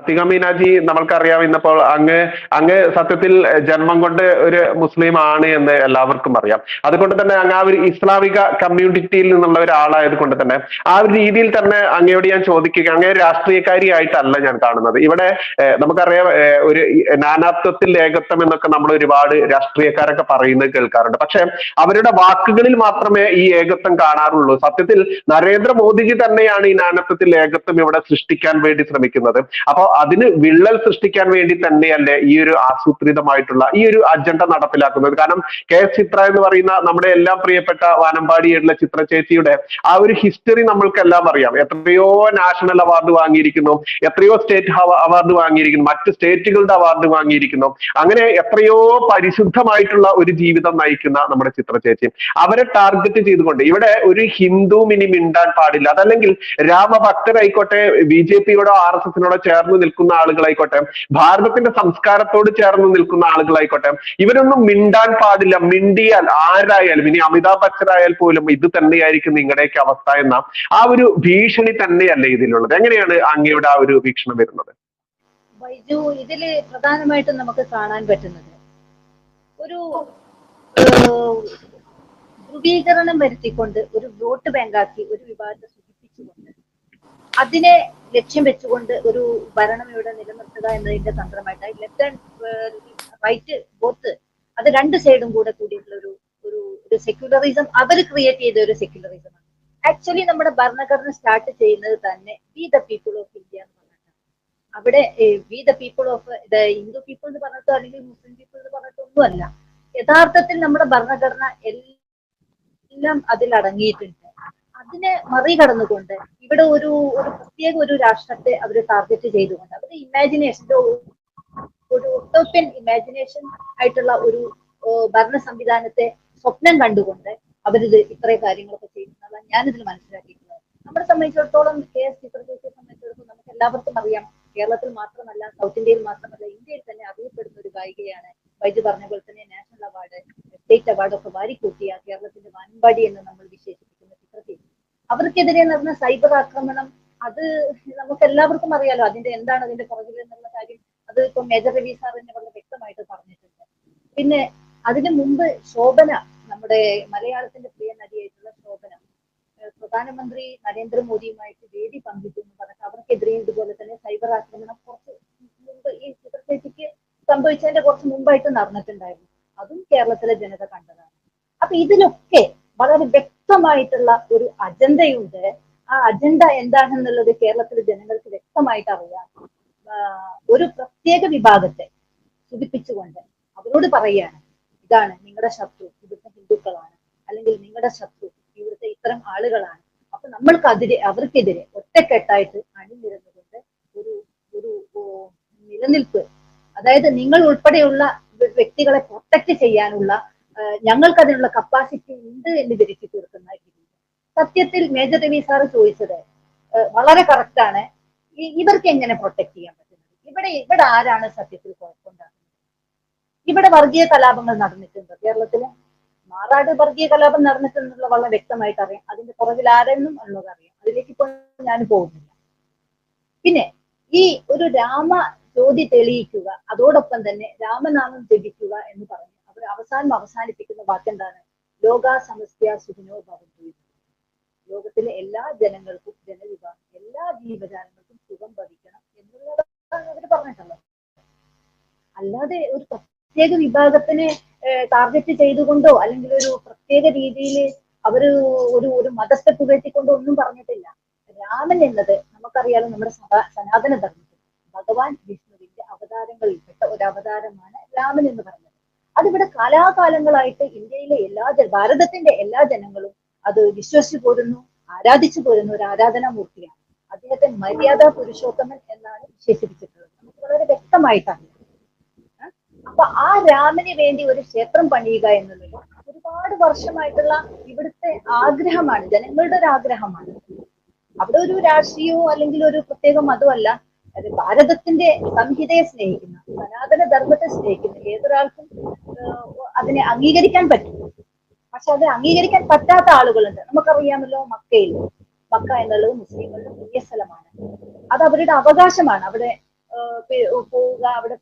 അത്തിക മീനാജി നമ്മൾക്കറിയാം ഇന്നിപ്പോൾ അങ്ങ് അങ്ങ് സത്യത്തിൽ ജന്മം കൊണ്ട് ഒരു മുസ്ലിം ആണ് എന്ന് എല്ലാവർക്കും അറിയാം. അതുകൊണ്ട് തന്നെ അങ്ങ് ആ ഒരു ഇസ്ലാമിക കമ്മ്യൂണിറ്റിയിൽ നിന്നുള്ള ഒരാളായത് കൊണ്ട് തന്നെ ആ ഒരു രീതിയിൽ തന്നെ അങ്ങയോട് ഞാൻ ചോദിക്കുക അങ്ങ് രാഷ്ട്രീയക്കാരിയായിട്ടല്ല ഞാൻ കാണുന്നത്. ഇവിടെ നമുക്കറിയാം ഒരു നാനാത്വത്തിൽ ഏകത്വം എന്നൊക്കെ നമ്മൾ ഒരുപാട് രാഷ്ട്രീയക്കാരൊക്കെ പറയുന്നത് കേൾക്കാറുണ്ട്. പക്ഷെ അവരുടെ വാക്കുകളിൽ മാത്രമേ ഈ ഏകത്വം കാണാറുള്ളൂ. സത്യത്തിൽ നരേന്ദ്രമോദിജി തന്നെയാണ് ഈ നാനാത്വത്തിൽ ഏകത്വം ഇവിടെ സൃഷ്ടിക്കാൻ വേണ്ടി ശ്രമിക്കുന്നത്. അപ്പൊ അതിന് വിള്ളൽ സൃഷ്ടിക്കാൻ വേണ്ടി തന്നെയല്ലേ ഈ ഒരു ആസൂത്രിതമായിട്ടുള്ള ഈ ഒരു അജണ്ട നടപ്പിലാക്കുന്നത്. കാരണം കെ എസ് ചിത്ര എന്ന് പറയുന്ന നമ്മുടെ എല്ലാം പ്രിയപ്പെട്ട വാനമ്പാടിയുള്ള ചിത്ര ചേച്ചിയുടെ ആ ഒരു ഹിസ്റ്ററി നമ്മൾക്കെല്ലാം അറിയാം. എത്രയോ നാഷണൽ അവാർഡ് വാങ്ങിയിരിക്കുന്നു എത്രയോ സ്റ്റേറ്റ് അവാർഡ് വാങ്ങിയിരിക്കുന്നു മറ്റ് സ്റ്റേറ്റുകളുടെ അവാർഡ് വാങ്ങിയിരിക്കുന്നു. അങ്ങനെ എത്രയോ പരിശുദ്ധമായിട്ടുള്ള ഒരു ജീവിതം നയിക്കുന്ന നമ്മുടെ ചിത്ര ചേച്ചി. അവരെ ടാർഗറ്റ് ചെയ്തുകൊണ്ട് ഇവിടെ ഒരു ഹിന്ദു മിനി മിണ്ടാൻ പാടില്ല. അതല്ലെങ്കിൽ രാമഭക്തരായിക്കോട്ടെ ബി ജെ പിയോടോ ആർ എസ് എസിനോടോ ചേർന്ന് നിൽക്കുന്ന ആളുകളായിക്കോട്ടെ ഭാരതത്തിന്റെ സംസ്കാരത്തോട് ചേർന്ന് നിൽക്കുന്ന ആളുകളായിക്കോട്ടെ ഇവരൊന്നും മിണ്ടാൻ പാടില്ല മിണ്ടിയാൽ ആരായാലും ഇനി അമിതാഭ് ബച്ചൻ ആയാൽ പോലും ഇത് തന്നെയായിരിക്കും നിങ്ങളുടെയൊക്കെ അവസ്ഥ എന്ന ആ ഒരു ഭീഷണി തന്നെയല്ലേ ഇതിലുള്ളത്. എങ്ങനെയാണ് അങ്ങയുടെ ആ ഒരു വീക്ഷണം വരുന്നത്? ബൈജു ഇതിൽ പ്രധാനമായിട്ടും നമുക്ക് കാണാൻ പറ്റുന്നത് ഒരു ധ്രുവീകരണം വരുത്തിക്കൊണ്ട് ഒരു വോട്ട് ബാങ്കാക്കി ഒരു വിഭാഗത്തെ അതിനെ ലക്ഷ്യം വെച്ചുകൊണ്ട് ഒരു ഭരണം ഇവിടെ നിലനിർത്തുക എന്നതിന്റെ തന്ത്രമായിട്ട് ലെഫ്റ്റ് ആൻഡ് റൈറ്റ് ബോത്ത് അത് രണ്ട് സൈഡും കൂടെ കൂടിയിട്ടുള്ള ഒരു ഒരു ഒരു സെക്യുലറിസം അവർ ക്രിയേറ്റ് ചെയ്ത ഒരു സെക്യുലറിസം ആണ്. ആക്ച്വലി നമ്മുടെ ഭരണഘടന സ്റ്റാർട്ട് ചെയ്യുന്നത് തന്നെ we the people of India എന്ന് പറഞ്ഞിട്ടാണ്. അവിടെ we the people of the Hindu people എന്ന് പറഞ്ഞിട്ടോ അല്ലെങ്കിൽ മുസ്ലിം പീപ്പിൾ എന്ന് പറഞ്ഞിട്ടോ ഒന്നുമല്ല. യഥാർത്ഥത്തിൽ നമ്മുടെ ഭരണഘടന എല്ലാം അതിൽ അടങ്ങിയിട്ടുണ്ട് അതിനെ മറികടന്നുകൊണ്ട് ഇവിടെ ഒരു ഒരു പ്രത്യേക ഒരു രാഷ്ട്രത്തെ അവർ ടാർഗറ്റ് ചെയ്തുകൊണ്ട് അവരുടെ ഇമാജിനേഷന്റെ ഒരു ഒട്ടോപ്യൻ ഇമാജിനേഷൻ ആയിട്ടുള്ള ഒരു ഭരണ സംവിധാനത്തെ സ്വപ്നം കണ്ടുകൊണ്ട് അവരിത് ഇത്രയും കാര്യങ്ങളൊക്കെ ചെയ്യുന്നതാണ് ഞാനിതിൽ മനസ്സിലാക്കിയിട്ടുള്ളത്. നമ്മളെ സംബന്ധിച്ചിടത്തോളം കെ എസ് ചിത്രചേച്ചിയെ സംബന്ധിച്ചിടത്തോളം നമുക്ക് എല്ലാവർക്കും അറിയാം. കേരളത്തിൽ മാത്രമല്ല സൗത്ത് ഇന്ത്യയിൽ മാത്രമല്ല ഇന്ത്യയിൽ തന്നെ അറിയപ്പെടുന്ന ഒരു ഗായികയാണ് വൈദ്യു പറഞ്ഞ പോലെ തന്നെ നാഷണൽ അവാർഡ് സ്റ്റേറ്റ് അവാർഡ് ഒക്കെ വാരിക്കൂട്ടിയ കേരളത്തിന്റെ വാനമ്പാടി എന്ന് അവർക്കെതിരെ നടന്ന സൈബർ ആക്രമണം അത് നമുക്ക് എല്ലാവർക്കും അറിയാലോ അതിന്റെ എന്താണ് അതിന്റെ പുറകിൽ എന്നുള്ള കാര്യം. അത് ഇപ്പൊ മേജർ രവി സാർ തന്നെ വളരെ വ്യക്തമായിട്ട് പറഞ്ഞിട്ടുണ്ട്. പിന്നെ അതിനു മുമ്പ് ശോഭന നമ്മുടെ മലയാളത്തിന്റെ പ്രിയ നടിയായിട്ടുള്ള ശോഭന പ്രധാനമന്ത്രി പ്രധാനമന്ത്രി നരേന്ദ്രമോദിയുമായിട്ട് വേദി പങ്കിട്ടു എന്ന് പറഞ്ഞിട്ട് അവർക്കെതിരെ ഇതുപോലെ തന്നെ സൈബർ ആക്രമണം കുറച്ച് മുമ്പ് ഈ ചിത്രത്തേക്ക് സംഭവിച്ചതിന്റെ കുറച്ച് മുമ്പായിട്ട് നടന്നിട്ടുണ്ടായിരുന്നു. അതും കേരളത്തിലെ ജനത കണ്ടതാണ്. അപ്പൊ ഇതിലൊക്കെ വളരെ വ്യക്തമായിട്ടുള്ള ഒരു അജണ്ടയുണ്ട്. ആ അജണ്ട എന്താണെന്നുള്ളത് കേരളത്തിലെ ജനങ്ങൾക്ക് വ്യക്തമായിട്ട് അറിയാം. ഒരു പ്രത്യേക വിഭാഗത്തെ സൂചിപ്പിച്ചുകൊണ്ട് അവരോട് പറയുകയാണ് ഇതാണ് നിങ്ങളുടെ ശത്രു ഇവിടുത്തെ ഹിന്ദുക്കളാണ്. അല്ലെങ്കിൽ നിങ്ങളുടെ ശത്രു ഇവിടുത്തെ ഇത്തരം ആളുകളാണ്. അപ്പൊ നമ്മൾക്കതിരെ അവർക്കെതിരെ ഒറ്റക്കെട്ടായിട്ട് അണിനിരന്നുകൊണ്ട് ഒരു ഒരു നിലനിൽപ്പ് അതായത് നിങ്ങൾ ഉൾപ്പെടെയുള്ള വ്യക്തികളെ പ്രൊട്ടക്ട് ചെയ്യാനുള്ള ഞങ്ങൾക്ക് അതിനുള്ള കപ്പാസിറ്റി ഉണ്ട് എന്ന് ധരിച്ചു തീർക്കുന്ന സത്യത്തിൽ മേജർ രവി സാറ് ചോദിച്ചത് വളരെ കറക്റ്റാണ് ഇവർക്ക് എങ്ങനെ പ്രൊട്ടക്ട് ചെയ്യാൻ പറ്റുന്നത്? ഇവിടെ ഇവിടെ ആരാണ് സത്യത്തിൽ കുഴപ്പമുണ്ടാക്കുന്നത്? ഇവിടെ വർഗീയ കലാപങ്ങൾ നടന്നിട്ടുണ്ട് കേരളത്തിൽ. മാറാട് വർഗീയ കലാപം നടന്നിട്ടുണ്ടെന്നുള്ള വളരെ വ്യക്തമായിട്ട് അറിയാം. അതിന്റെ പുറകിൽ ആരെന്നും ഉള്ളത് അറിയാം. അതിലേക്ക് ഇപ്പോൾ ഞാൻ പോകുന്നില്ല. പിന്നെ ഈ ഒരു രാമ ജ്യോതി തെളിയിക്കുക അതോടൊപ്പം തന്നെ രാമനാമം ജപിക്കുക എന്ന് പറഞ്ഞ് അവസാനം അവസാനിപ്പിക്കുന്ന വാക്കെന്താണ്? ലോകാ സമസ്യ സുഖിനോ ഭവന്തു. ലോകത്തിലെ എല്ലാ ജനങ്ങൾക്കും ജനവിഭാഗം എല്ലാ ജീവജാലങ്ങൾക്കും സുഖം ഭവിക്കണം എന്നുള്ളതാണ് അവർ പറഞ്ഞിട്ടുള്ളത്. അല്ലാതെ ഒരു പ്രത്യേക വിഭാഗത്തിനെ ടാർഗറ്റ് ചെയ്തുകൊണ്ടോ അല്ലെങ്കിൽ ഒരു പ്രത്യേക രീതിയിൽ അവർ ഒരു ഒരു മതത്തെ പുകഴ്ത്തിക്കൊണ്ടോ ഒന്നും പറഞ്ഞിട്ടില്ല. രാമൻ എന്നത് നമുക്കറിയാലോ നമ്മുടെ സനാ- സനാതന ധർമ്മത്തിൽ ഭഗവാൻ വിഷ്ണുവിന്റെ അവതാരങ്ങളിൽപ്പെട്ട ഒരു അവതാരമാണ് രാമൻ എന്ന് പറയുന്നത്. അതിവിടെ കാലാകാലങ്ങളായിട്ട് ഇന്ത്യയിലെ എല്ലാ ഭാരതത്തിന്റെ എല്ലാ ജനങ്ങളും അത് വിശ്വസിച്ചു പോരുന്നു ആരാധിച്ചു പോരുന്നു ഒരു ആരാധനാ മൂർത്തിയാണ് അദ്ദേഹത്തെ മര്യാദ പുരുഷോത്തമൻ എന്നാണ് വിശേഷിപ്പിച്ചിട്ടുള്ളത്. നമുക്ക് വളരെ വ്യക്തമായിട്ടറിയാം. ഏ? അപ്പൊ ആ രാമന് വേണ്ടി ഒരു ക്ഷേത്രം പണിയുക എന്നുള്ളത് ഒരുപാട് വർഷമായിട്ടുള്ള ഇവിടുത്തെ ആഗ്രഹമാണ് ജനങ്ങളുടെ ഒരു ആഗ്രഹമാണ്. അവിടെ ഒരു രാഷ്ട്രീയമോ അല്ലെങ്കിൽ ഒരു പ്രത്യേക മതമല്ല അത് ഭാരതത്തിന്റെ സംഹിതയെ സ്നേഹിക്കുന്ന സനാതന ധർമ്മത്തെ സ്നേഹിക്കുന്ന ഏതൊരാൾക്കും അതിനെ അംഗീകരിക്കാൻ പറ്റും. പക്ഷെ അതിനെ അംഗീകരിക്കാൻ പറ്റാത്ത ആളുകളുണ്ട്. നമുക്കറിയാമല്ലോ മക്കയിൽ. മക്ക എന്നുള്ളത് മുസ്ലിങ്ങളുടെ പുണ്യ സ്ഥലമാണ്. അത് അവരുടെ അവകാശമാണ്. അവിടെ പോവുക അവിടെ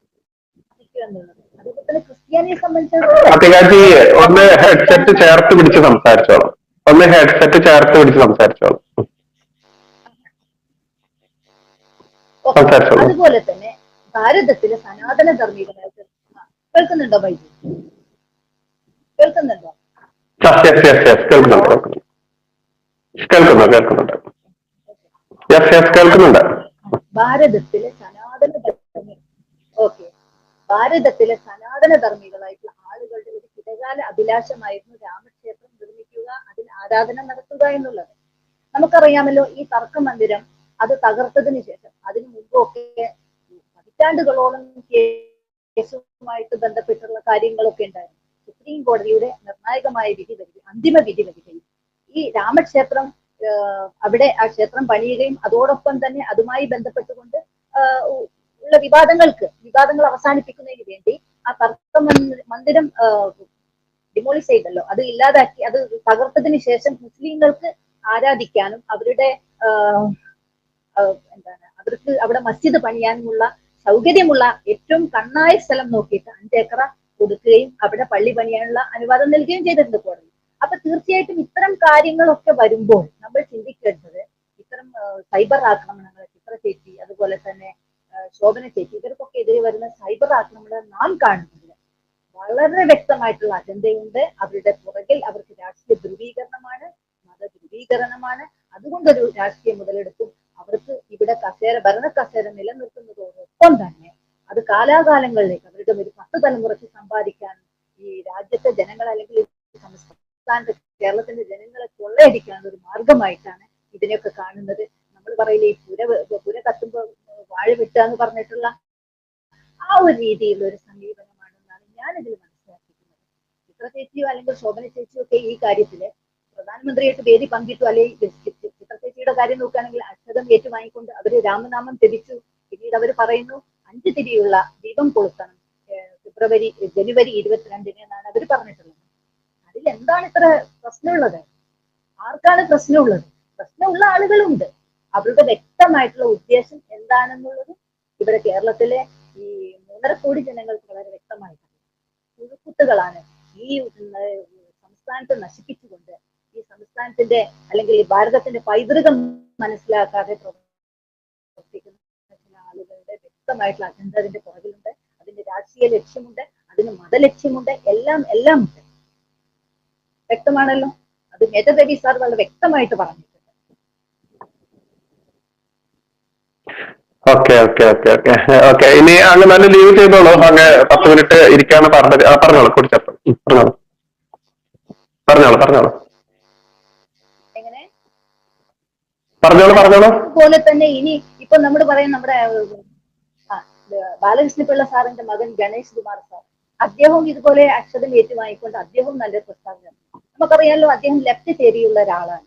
എന്നുള്ളത്. അതുപോലെ തന്നെ ക്രിസ്ത്യാനിയെ സംബന്ധിച്ചിടത്തോളം ഒന്ന് ഹെഡ്സെറ്റ് ചേർത്ത് പിടിച്ച് സംസാരിച്ചോളാം. ഒന്ന് ഹെഡ്സെറ്റ് ചേർത്ത് പിടിച്ച് സംസാരിച്ചോളാം. അതുപോലെ തന്നെ ഭാരതത്തിലെ സനാതന ധർമ്മികളായിട്ട് ആ, കേൾക്കുന്നുണ്ടോ ബൈജു കേൾക്കുന്നുണ്ടോ? ഭാരതത്തിലെ സനാതന ധർമ്മി ഓക്കെ ഭാരതത്തിലെ സനാതന ധർമ്മികളായിട്ടുള്ള ആളുകളുടെ ഒരു ചിരകാല അഭിലാഷമായിരുന്നു രാമക്ഷേത്രം നിർമ്മിക്കുക അതിൽ ആരാധന നടത്തുക എന്നുള്ളത്. നമുക്കറിയാമല്ലോ ഈ തർക്ക മന്ദിരം അത് തകർത്തതിന് ശേഷം അതിനു മുമ്പൊക്കെ പതിറ്റാണ്ടുകളോളം കേസുമായിട്ട് ബന്ധപ്പെട്ടുള്ള കാര്യങ്ങളൊക്കെ ഉണ്ടായിരുന്നു. സുപ്രീം കോടതിയുടെ നിർണായകമായ വിധി വരികയും അന്തിമ വിധി വരികയും ഈ രാമക്ഷേത്രം അവിടെ ആ ക്ഷേത്രം പണിയുകയും അതോടൊപ്പം തന്നെ അതുമായി ബന്ധപ്പെട്ടുകൊണ്ട് ഉള്ള വിവാദങ്ങൾക്ക് വിവാദങ്ങൾ അവസാനിപ്പിക്കുന്നതിന് വേണ്ടി ആ തർക്ക മന്ദ- മന്ദിരം ഡിമോളിഷ് ചെയ്തല്ലോ. അത് ഇല്ലാതാക്കി അത് തകർത്തതിന് ശേഷം മുസ്ലിങ്ങൾക്ക് ആരാധിക്കാനും അവരുടെ എന്താണ് അവർക്ക് അവിടെ മസ്ജിദ് പണിയാനുമുള്ള സൗകര്യമുള്ള ഏറ്റവും കണ്ണായ സ്ഥലം നോക്കിയിട്ട് അഞ്ചേക്കറ കൊടുക്കുകയും അവിടെ പള്ളി പണിയാനുള്ള അനുവാദം നൽകുകയും ചെയ്തിട്ടുണ്ട് കോടതി. അപ്പൊ തീർച്ചയായിട്ടും ഇത്തരം കാര്യങ്ങളൊക്കെ വരുമ്പോൾ നമ്മൾ ചിന്തിക്കേണ്ടത് ഇത്തരം സൈബർ ആക്രമണങ്ങൾ ചിത്ര ചേച്ചി അതുപോലെ തന്നെ ശോഭന ചേച്ചി ഇവർക്കൊക്കെ എതിരെ വരുന്ന സൈബർ ആക്രമണങ്ങൾ നാം കാണുന്നത് വളരെ വ്യക്തമായിട്ടുള്ള അജണ്ടയുണ്ട്. അവരുടെ പുറകിൽ അവർക്ക് രാഷ്ട്രീയ ധ്രുവീകരണമാണ് മത ധ്രുവീകരണമാണ്. അതുകൊണ്ടൊരു രാഷ്ട്രീയ മുതലെടുത്തും അവർക്ക് ഇവിടെ കസേര ഭരണ കസേര നിലനിർത്തുന്നതോടൊപ്പം തന്നെ അത് കാലാകാലങ്ങളിലേക്ക് അവരുടെ ഒരു പത്ത് തലമുറയ്ക്ക് സമ്പാദിക്കാൻ ഈ രാജ്യത്തെ ജനങ്ങൾ അല്ലെങ്കിൽ സംസ്ഥാനത്തെ കേരളത്തിന്റെ ജനങ്ങളെ കൊള്ളയടിക്കാൻ ഒരു മാർഗമായിട്ടാണ് ഇതിനെയൊക്കെ കാണുന്നത്. നമ്മൾ പറയില്ലേ ഈ പുര പുര കത്തുമ്പോ വാഴ വിട്ടുക എന്ന് പറഞ്ഞിട്ടുള്ള ആ ഒരു രീതിയിലുള്ള ഒരു സമീപനമാണെന്നാണ് ഞാൻ ഇതിൽ മനസ്സിലാക്കിയിരിക്കുന്നത് ചിത്ര ചേച്ചിയോ അല്ലെങ്കിൽ ശോഭന ചേച്ചിയോ ഒക്കെ ഈ കാര്യത്തിൽ പ്രധാനമന്ത്രിയായിട്ട് വേദി പങ്കിട്ടു അല്ലെങ്കിൽ ചിത്ര ചേച്ചിയുടെ കാര്യം നോക്കുകയാണെങ്കിൽ അക്ഷതം ഏറ്റുവാങ്ങിക്കൊണ്ട് അവർ രാമനാമം ജപിച്ചു പിന്നീട് അവർ പറയുന്നു അഞ്ച് തിരിയുള്ള ദീപം കൊളുത്തണം. ഫെബ്രുവരി ജനുവരി ഇരുപത്തിരണ്ടിന് എന്നാണ് അവർ പറഞ്ഞിട്ടുള്ളത്. അതിൽ എന്താണ് ഇത്ര പ്രശ്നമുള്ളത്? ആർക്കാണ് പ്രശ്നമുള്ളത്? പ്രശ്നമുള്ള ആളുകളുണ്ട്. അവരുടെ വ്യക്തമായിട്ടുള്ള ഉദ്ദേശം എന്താണെന്നുള്ളത് ഇവിടെ കേരളത്തിലെ ഈ മൂന്നര കോടി ജനങ്ങൾക്ക് വളരെ വ്യക്തമായിട്ടുണ്ട്. കുഴുക്കുത്തുകളാണ് ഈ സംസ്ഥാനത്തെ നശിപ്പിച്ചുകൊണ്ട് ഈ സംസ്ഥാനത്തിന്റെ അല്ലെങ്കിൽ ഈ ഭാരതത്തിന്റെ പൈതൃകം മനസ്സിലാക്കാതെ പ്രവർത്തിക്കുന്ന ചില ആളുകളുടെ വ്യക്തമായിട്ടുള്ള അജണ്ട അതിന്റെ പുറകിലുണ്ട്. അതിന്റെ രാഷ്ട്രീയ ലക്ഷ്യമുണ്ട്. അതിന് മതലക്ഷ്യമുണ്ട്. എല്ലാം എല്ലാം ഉണ്ട് വ്യക്തമാണല്ലോ? അത് മേധദേവി സാർ വളരെ വ്യക്തമായിട്ട് പറഞ്ഞു okay okay okay okay. Okay ഇനി അങ്ങ് നല്ല ലീവ് ചെയ്തോളൂ. അങ്ങ് പത്ത് മിനിറ്റ് ഇരിക്കാന്ന് പറഞ്ഞത്. പറഞ്ഞോളൂ കുടിച്ചപ്പോ. പറഞ്ഞോളൂ. പറഞ്ഞോളൂ പറഞ്ഞോളൂ എങ്ങനെ പറഞ്ഞോളൂ പറഞ്ഞോളൂ. പോലെ തന്നെ ഇനി ഇപ്പൊ നമ്മൾ പറയും നമ്മുടെ ബാലകൃഷ്ണ പിള്ള സാറിന്റെ മകൻ ഗണേഷ് കുമാർ സാർ അദ്ദേഹവും ഇതുപോലെ അക്ഷരം ഏറ്റുവാങ്ങിക്കൊണ്ട് അദ്ദേഹവും നല്ലൊരു പ്രസ്താവന നമുക്കറിയാലോ അദ്ദേഹം ലെഫ്റ്റ് ചേരിയുള്ള ഒരാളാണ്.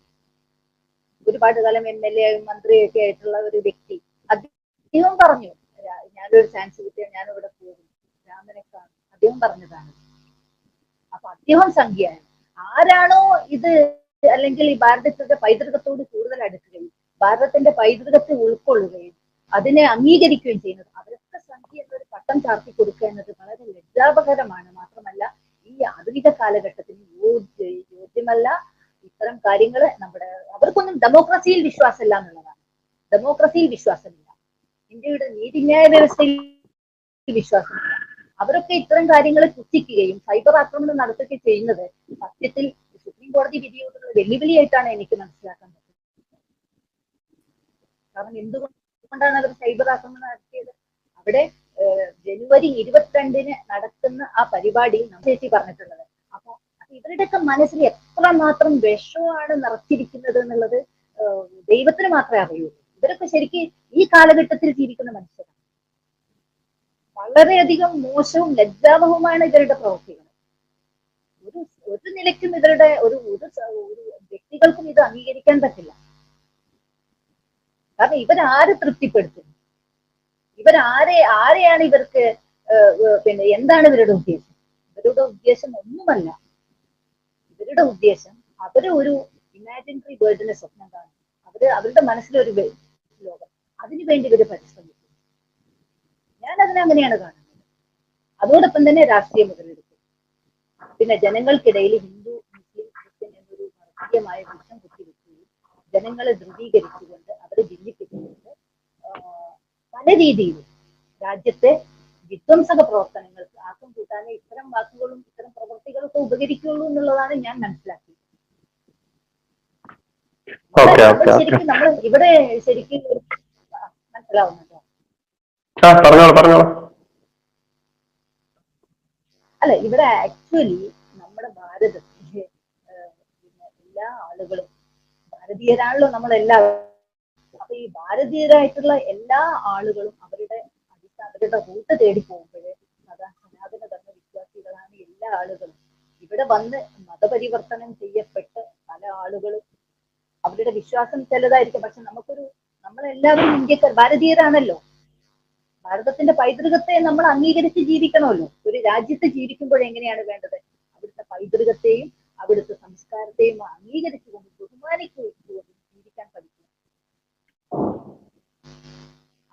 ഒരുപാട് കാലം എം എൽ എ മന്ത്രിയൊക്കെ ആയിട്ടുള്ള ഒരു വ്യക്തി. അദ്ദേഹം പറഞ്ഞു "രാ- ഞാനൊരു ചാൻസ് കിട്ടിയാൽ ഞാൻ ഇവിടെ പോകും. രാമനെ കാണും. അദ്ദേഹം പറഞ്ഞതാണ്. അപ്പൊ അദ്ദേഹം സംഖ്യയാണ്. ആരാണോ ഇത് അല്ലെങ്കിൽ ഈ ഭാരതത്തിന്റെ പൈതൃകത്തോട് കൂടുതൽ അടുക്കുകയും ഭാരതത്തിന്റെ പൈതൃകത്തെ ഉൾക്കൊള്ളുകയും അതിനെ അംഗീകരിക്കുകയും ചെയ്യുന്നത് അവരൊക്കെ സംഖ്യ എന്നൊരു പട്ടം ചാർത്തി കൊടുക്കുക എന്നത് വളരെ ലജ്ജാപകരമാണ്. മാത്രമല്ല ഈ ആധുനിക കാലഘട്ടത്തിന് യോജ്യമല്ല ഇത്തരം കാര്യങ്ങൾ നമ്മുടെ അവർക്കൊന്നും ഡെമോക്രസിയിൽ വിശ്വാസമില്ല എന്നുള്ളതാണ്. ഡെമോക്രസിയിൽ വിശ്വാസമില്ല. ഇന്ത്യയുടെ നീതിന്യായ വ്യവസ്ഥയിൽ വിശ്വാസമില്ല. അവരൊക്കെ ഇത്തരം കാര്യങ്ങൾ പുച്ഛിക്കുകയും സൈബർ ആക്രമണം നടത്തുകയും ചെയ്യുന്നത് സത്യത്തിൽ സുപ്രീം കോടതി വിധിയോടുള്ള വെല്ലുവിളിയായിട്ടാണ് എനിക്ക് മനസ്സിലാക്കാൻ പറ്റുന്നത്. കാരണം എന്തുകൊണ്ടാണ് അവർ സൈബർ ആക്രമണം നടത്തിയത്? അവിടെ ജനുവരി ഇരുപത്തിരണ്ടിന് നടത്തുന്ന ആ പരിപാടി നമ്മൾ ചേച്ചി പറഞ്ഞിട്ടുള്ളത്. അപ്പൊ ഇവരുടെയൊക്കെ മനസ്സിൽ എത്ര മാത്രം വിഷമാണ് നിറച്ചിരിക്കുന്നത് എന്നുള്ളത് ദൈവത്തിന് മാത്രമേ അറിയൂ ഇവരൊക്കെ ശരിക്കും ഈ കാലഘട്ടത്തിൽ ജീവിക്കുന്ന മനുഷ്യരാണ്. വളരെയധികം മോശവും ലജ്ജാവഹവുമാണ് ഇവരുടെ പ്രവൃത്തികൾ ഒരു നിലയ്ക്കും ഇവരുടെ ഒരു ഒരു വ്യക്തികൾക്കും ഇത് അംഗീകരിക്കാൻ പറ്റില്ല. കാരണം ഇവരാരെ തൃപ്തിപ്പെടുത്തും ഇവരാരെ ആരെയാണ് ഇവർക്ക് പിന്നെ എന്താണ് ഇവരുടെ ഉദ്ദേശം? ഇവരുടെ ഉദ്ദേശം ഒന്നുമല്ല. ഇവരുടെ ഉദ്ദേശം അവർ ഒരു ഇമാജിനറി വേൾഡിനെ സ്വപ്നം കാണും അവർ അവരുടെ മനസ്സിലൊരു ലോകം. അതിനുവേണ്ടി ഇവർ പരിശ്രമിക്കും ഞാൻ അതിനെ അങ്ങനെയാണ് കാണുന്നത്. അതോടൊപ്പം തന്നെ രാഷ്ട്രീയ മുതലെടുക്കും പിന്നെ ജനങ്ങൾക്കിടയിൽ ഹിന്ദു മുസ്ലിം ക്രിസ്ത്യൻ എന്നൊരു വർഗീയമായ വിഷം കുത്തിവെക്കുകയും ജനങ്ങളെ ധ്രുവീകരിച്ചുകൊണ്ട് അവരെ ഭിന്നിപ്പിച്ചുകൊണ്ട് പല രീതിയിലും രാജ്യത്തെ വിധ്വംസക പ്രവർത്തനങ്ങൾക്ക് ആക്കം കൂട്ടാനേ ഇത്തരം വാക്കുകളും ഇത്തരം പ്രവൃത്തികളൊക്കെ ഉപകരിക്കുള്ളൂ എന്നുള്ളതാണ് ഞാൻ മനസ്സിലാക്കിയത്. ശരിക്കും നമ്മൾ ഇവിടെ ശരിക്കും മനസ്സിലാവുന്നുണ്ടോ? പറഞ്ഞോളൂ പറഞ്ഞോളൂ. അല്ല ഇവിടെ ആക്ച്വലി നമ്മുടെ ഭാരതത്തിലെ എല്ലാ ആളുകളും ഭാരതീയരാണല്ലോ നമ്മളെല്ലാവരും. അപ്പൊ ഈ ഭാരതീയരായിട്ടുള്ള എല്ലാ ആളുകളും അവരുടെ അവരുടെ റൂട്ട് തേടി പോകുമ്പോഴേ സദാ സനാതന ധർമ്മ വിശ്വാസികളാണ് എല്ലാ ആളുകളും. ഇവിടെ വന്ന് മതപരിവർത്തനം ചെയ്യപ്പെട്ട് പല ആളുകളും അവരുടെ വിശ്വാസം ചിലതായിരിക്കും. പക്ഷെ നമുക്കൊരു നമ്മളെല്ലാവരും ഇന്ത്യക്കാർ ഭാരതീയരാണല്ലോ. ഭാരതത്തിന്റെ പൈതൃകത്തെ നമ്മൾ അംഗീകരിച്ച് ജീവിക്കണമല്ലോ. ഒരു രാജ്യത്ത് ജീവിക്കുമ്പോൾ എങ്ങനെയാണ് വേണ്ടത്? അവിടുത്തെ പൈതൃകത്തെയും അവിടുത്തെ സംസ്കാരത്തെയും അംഗീകരിച്ചുകൊണ്ട് ബഹുമാനിച്ചുകൊണ്ട് ജീവിക്കാൻ പഠിക്കണം.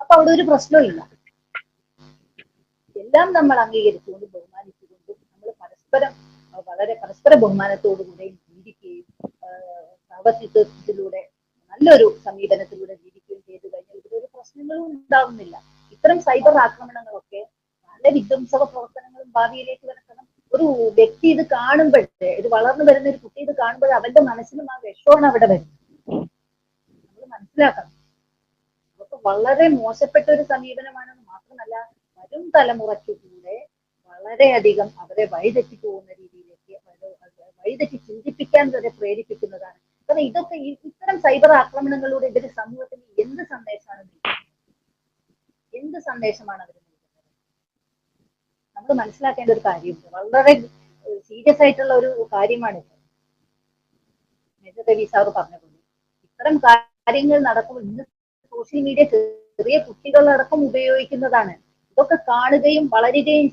അപ്പൊ അവിടെ ഒരു പ്രശ്നവും എല്ലാം നമ്മൾ അംഗീകരിച്ചുകൊണ്ട് ബഹുമാനിച്ചുകൊണ്ട് നമ്മൾ പരസ്പരം വളരെ പരസ്പര ബഹുമാനത്തോടുകൂടെയും ജീവിക്കുകയും ആ, നല്ലൊരു സമീപനത്തിലൂടെ ജീവിക്കുകയും ചെയ്തു കഴിഞ്ഞാൽ ഇതിലൊരു പ്രശ്നങ്ങളും ഉണ്ടാവുന്നില്ല. ഇത്തരം സൈബർ ആക്രമണങ്ങളൊക്കെ പല വിധ്വംസക പ്രവർത്തനങ്ങളും ഭാവിയിലേക്ക് വരുത്തണം. ഒരു വ്യക്തി ഇത് കാണുമ്പോഴേ ഇത് വളർന്നു വരുന്ന ഒരു കുട്ടി ഇത് കാണുമ്പോൾ അവന്റെ മനസ്സിലും ആ വിഷമാണ് അവിടെ വരുന്നത്. നമ്മൾ മനസ്സിലാക്കണം. അതൊക്കെ വളരെ മോശപ്പെട്ട ഒരു സമീപനമാണെന്ന് മാത്രമല്ല വരും തലമുറയ്ക്ക് കൂടെ വളരെയധികം അവരെ വഴിതെറ്റി പോകുന്ന രീതിയിലേക്ക് വഴിതെറ്റി ചിന്തിപ്പിക്കാൻ വരെ പ്രേരിപ്പിക്കുന്നതാണ്. കാരണം ഇതൊക്കെ ഇത്തരം സൈബർ ആക്രമണങ്ങളിലൂടെ ഇവർ സമൂഹത്തിന് എന്ത് സന്ദേശമാണ് നൽകുന്നത്? എന്ത് സന്ദേശമാണ് അവർ നൽകുന്നത്? നമ്മൾ മനസ്സിലാക്കേണ്ട ഒരു കാര്യമുണ്ട്. വളരെ സീരിയസ് ആയിട്ടുള്ള ഒരു കാര്യമാണ് ഇത്. മേജർ രവി സാറ് ഇത്തരം കാര്യങ്ങൾ നടക്കുമ്പോൾ ഇന്ന് സോഷ്യൽ മീഡിയ ചെറിയ കുട്ടികളടക്കം ഉപയോഗിക്കുന്നതാണ്. ഇതൊക്കെ കാണുകയും വളരുകയും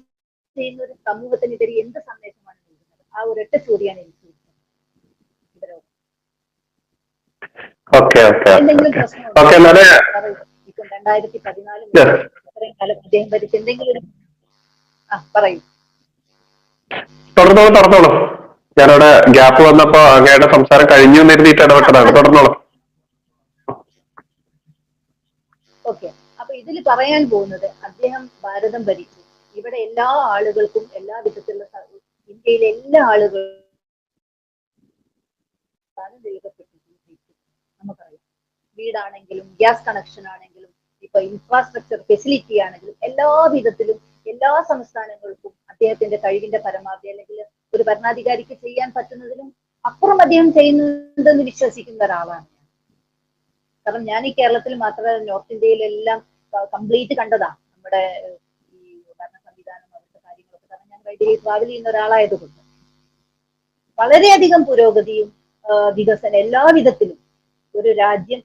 ചെയ്യുന്ന ഒരു സമൂഹത്തിന് ഇവർ എന്ത് സന്ദേശമാണ് നൽകുന്നത്? ആ ഒരൊറ്റ ചോദ്യമാണ് എനിക്ക് എന്തെങ്കിലും പ്രശ്നമുണ്ടോ? രണ്ടായിരത്തി പതിനാല്. കാലം അദ്ദേഹം ഭരിച്ച എന്തെങ്കിലും ഒരു ആ പറയൂ. തുടർന്നോളൂ തുടർന്നോളൂ. ഞാനവിടെ ഗ്യാപ്പ് വന്നപ്പോ അങ്ങയുടെ സംസാരം കഴിഞ്ഞു എന്ന് എഴുതിയിട്ട് ഇടപെട്ടതാണ്. തുടർന്നോളൂ. ഓക്കെ. അപ്പൊ ഇതിൽ പറയാൻ പോകുന്നത് അദ്ദേഹം ഭാരതം ഭരിച്ചു. ഇവിടെ എല്ലാ ആളുകൾക്കും എല്ലാ വിധത്തിലുള്ള ഇന്ത്യയിലെ എല്ലാ ആളുകളും നൽകപ്പെട്ടിട്ടുണ്ട്. നമുക്കറിയാം വീടാണെങ്കിലും ഗ്യാസ് കണക്ഷൻ ആണെങ്കിലും ഇപ്പൊ ഇൻഫ്രാസ്ട്രക്ചർ ഫെസിലിറ്റി ആണെങ്കിലും എല്ലാ വിധത്തിലും എല്ലാ സംസ്ഥാനങ്ങൾക്കും അദ്ദേഹത്തിന്റെ കഴിവിന്റെ പരമാവധി അല്ലെങ്കിൽ ഒരു ഭരണാധികാരിക്ക് ചെയ്യാൻ പറ്റുന്നതിലും അപ്പുറം അദ്ദേഹം ചെയ്യുന്നുണ്ടെന്ന് വിശ്വസിക്കുന്ന ഒരാളാണ് കാരണം ഞാൻ ഈ കേരളത്തിൽ മാത്രമല്ല നോർത്ത് ഇന്ത്യയിലെല്ലാം കംപ്ലീറ്റ് കണ്ടതാ. നമ്മുടെ ഈ ഭരണ സംവിധാനം അവിടുത്തെ കാര്യങ്ങളൊക്കെ. കാരണം ഞാൻ വൈദ്യുതി ട്രാവൽ ചെയ്യുന്ന ഒരാളായതുകൊണ്ട്. വളരെയധികം പുരോഗതിയും വികസനം എല്ലാ വിധത്തിലും ഒരു രാജ്യം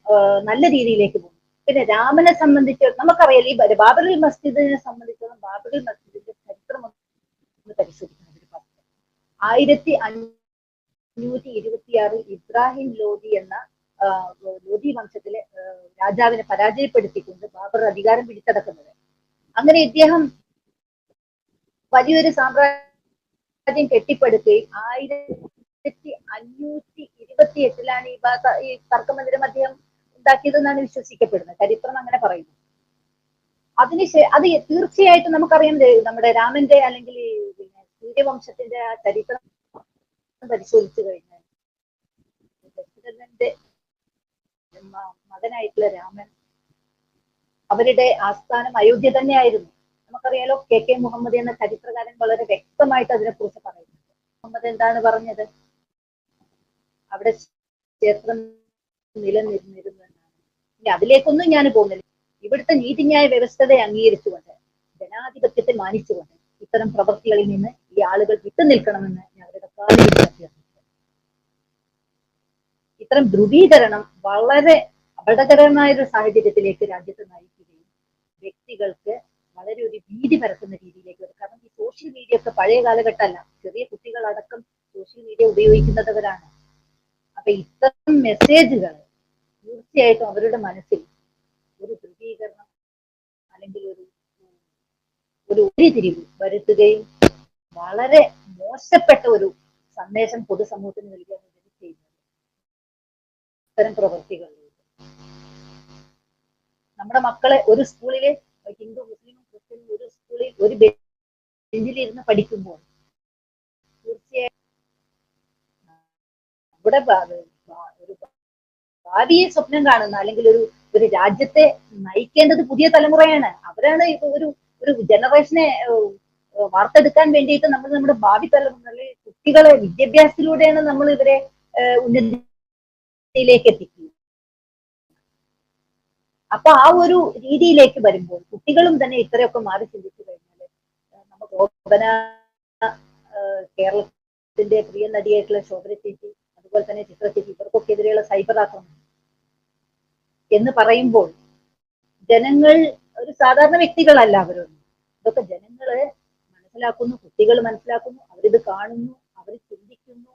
നല്ല രീതിയിലേക്ക് പോകും പിന്നെ രാമനെ സംബന്ധിച്ച് നമുക്കറിയാം ഈ ബാബറി മസ്ജിദിനെ സംബന്ധിച്ചോളം ബാബറി മസ്ജിദിന്റെ ചരിത്രം ഒന്ന് പരിശോധിക്കണം ഒരു പത്ത് ആയിരത്തി അഞ്ഞൂറ്റി ഇരുപത്തിയാറിൽ ഇബ്രാഹിം ലോധി എന്ന ലോധി വംശത്തിലെ രാജാവിനെ പരാജയപ്പെടുത്തിക്കൊണ്ട് ബാബർ അധികാരം പിടിച്ചടക്കുന്നത്. അങ്ങനെ ഇദ്ദേഹം വലിയൊരു സാമ്രാജ്യം കെട്ടിപ്പടുക്കുകയും ആയിരത്തി അഞ്ഞൂറ്റി ഇരുപത്തി എട്ടിലാണ് ഈ തർക്കമന്ദിരം അദ്ദേഹം ഉണ്ടാക്കിയതെന്നാണ് വിശ്വസിക്കപ്പെടുന്നത്. ചരിത്രം അങ്ങനെ പറയുന്നു. അതിനുശേഷം അത് തീർച്ചയായിട്ടും നമുക്കറിയാം നമ്മുടെ രാമന്റെ അല്ലെങ്കിൽ പിന്നെ സൂര്യവംശത്തിന്റെ ആ ചരിത്രം പരിശോധിച്ചു കഴിഞ്ഞാൽ ദശരഥന്റെ മകനായിട്ടുള്ള രാമൻ അവരുടെ ആസ്ഥാനം അയോധ്യ തന്നെയായിരുന്നു. നമുക്കറിയാലോ കെ കെ മുഹമ്മദ് എന്ന ചരിത്രകാരൻ വളരെ വ്യക്തമായിട്ട് അതിനെക്കുറിച്ച് പറയുന്നു. മുഹമ്മദ് എന്താണ് പറഞ്ഞത്? അവിടെ ക്ഷേത്രം നിലനിന്നിരുന്നു ഇനി അതിലേക്കൊന്നും ഞാൻ പോകുന്നില്ല. ഇവിടുത്തെ നീതിന്യായ വ്യവസ്ഥതയെ അംഗീകരിച്ചുകൊണ്ട് ജനാധിപത്യത്തെ മാനിച്ചുകൊണ്ട് ഇത്തരം പ്രവൃത്തികളിൽ നിന്ന് ഈ ആളുകൾ വിട്ടുനിൽക്കണമെന്ന് ഞാൻ അവരുടെ ഇത്തരം ധ്രുവീകരണം വളരെ അപകടകരമായ ഒരു സാഹചര്യത്തിലേക്ക് രാജ്യത്ത് നയിക്കുകയും വ്യക്തികൾക്ക് വളരെ ഒരു ഭീതി പരത്തുന്ന രീതിയിലേക്ക് വരും. കാരണം ഈ സോഷ്യൽ മീഡിയ ഒക്കെ പഴയ കാലഘട്ടമല്ല. ചെറിയ കുട്ടികളടക്കം സോഷ്യൽ മീഡിയ ഉപയോഗിക്കുന്നവരാണ്. അപ്പൊ ഇത്തരം മെസ്സേജുകൾ തീർച്ചയായിട്ടും അവരുടെ മനസ്സിൽ ഒരു ധ്രുവീകരണം അല്ലെങ്കിൽ ഒരു ഒരു ഉരിതിരിവ് വരുത്തുകയും വളരെ മോശപ്പെട്ട ഒരു സന്ദേശം പൊതുസമൂഹത്തിന് നൽകുകയാണ് ഇതിൽ ചെയ്യുന്നത്. ഇത്തരം പ്രവൃത്തികളിലൂടെ നമ്മുടെ മക്കളെ ഒരു സ്കൂളിൽ ഹിന്ദു മുസ്ലിം ക്രിസ്ത്യൻ ഒരു സ്കൂളിൽ ഒരു ബെഞ്ചിലിരുന്ന് പഠിക്കുമ്പോൾ തീർച്ചയായും ഒരു ഭാവിയെ സ്വപ്നം കാണുന്ന അല്ലെങ്കിൽ ഒരു ഒരു രാജ്യത്തെ നയിക്കേണ്ടത് പുതിയ തലമുറയാണ്. അവരാണ് ഒരു ഒരു ജനറേഷനെ വാർത്തെടുക്കാൻ വേണ്ടിയിട്ട് നമ്മൾ നമ്മുടെ ഭാവി തലമുറ കുട്ടികളെ വിദ്യാഭ്യാസത്തിലൂടെയാണ് നമ്മൾ ഇവരെ ഉന്നതിയിലേക്ക് എത്തിക്കുന്നത്. അപ്പൊ ആ ഒരു രീതിയിലേക്ക് വരുമ്പോൾ കുട്ടികളും തന്നെ ഇത്രയൊക്കെ മാറി ചിന്തിച്ചു കഴിഞ്ഞാൽ നമുക്ക് ശോഭന കേരളത്തിന്റെ പ്രിയ നടിയായിട്ടുള്ള ശോഭന ചേച്ചി അതുപോലെ തന്നെ ചിത്ര ചേച്ചി ഇവർക്കൊക്കെ എതിരെയുള്ള സൈബർ ആക്രമണം എന്ന് പറയുമ്പോൾ ജനങ്ങൾ ഒരു സാധാരണ വ്യക്തികളല്ല അവരൊന്നും. ഇതൊക്കെ ജനങ്ങൾ മനസ്സിലാക്കുന്നു കുട്ടികൾ മനസ്സിലാക്കുന്നു അവരിത് കാണുന്നു അവർ ചിന്തിക്കുന്നു.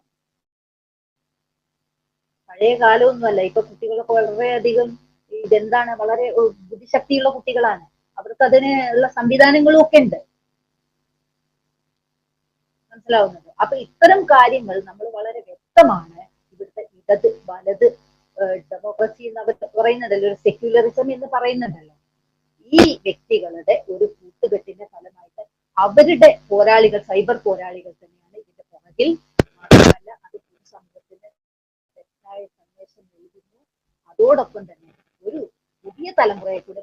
പഴയ കാലമൊന്നുമല്ല ഇപ്പൊ കുട്ടികളൊക്കെ വളരെയധികം ഇതെന്താണ് വളരെ ബുദ്ധിശക്തിയുള്ള കുട്ടികളാണ്. അവർക്ക് അതിന് ഉള്ള സംവിധാനങ്ങളും ഒക്കെ ഉണ്ട്. മനസ്സിലാവുന്നത് അപ്പൊ ഇത്തരം കാര്യങ്ങൾ നമ്മൾ വളരെ വ്യക്തമാണ് ഇവിടുത്തെ ഇടത് വലത് ഡെമോക്രസി എന്ന് പറയുന്നുണ്ടല്ലോ ഒരു സെക്യുലറിസം എന്ന് പറയുന്നുണ്ടല്ലോ ഈ വ്യക്തികളുടെ ഒരു കൂട്ടുകെട്ടിന്റെ ഫലമായിട്ട് അവരുടെ പോരാളികൾ സൈബർ പോരാളികൾ തന്നെയാണ് ഇതിന്റെ പുറകിൽ മാത്രമല്ല അത് പൊതുസമൂഹത്തിന് തെറ്റായ സന്ദേശം നൽകുന്നു. അതോടൊപ്പം തന്നെ ഒരു പുതിയ തലമുറയെ കൂടെ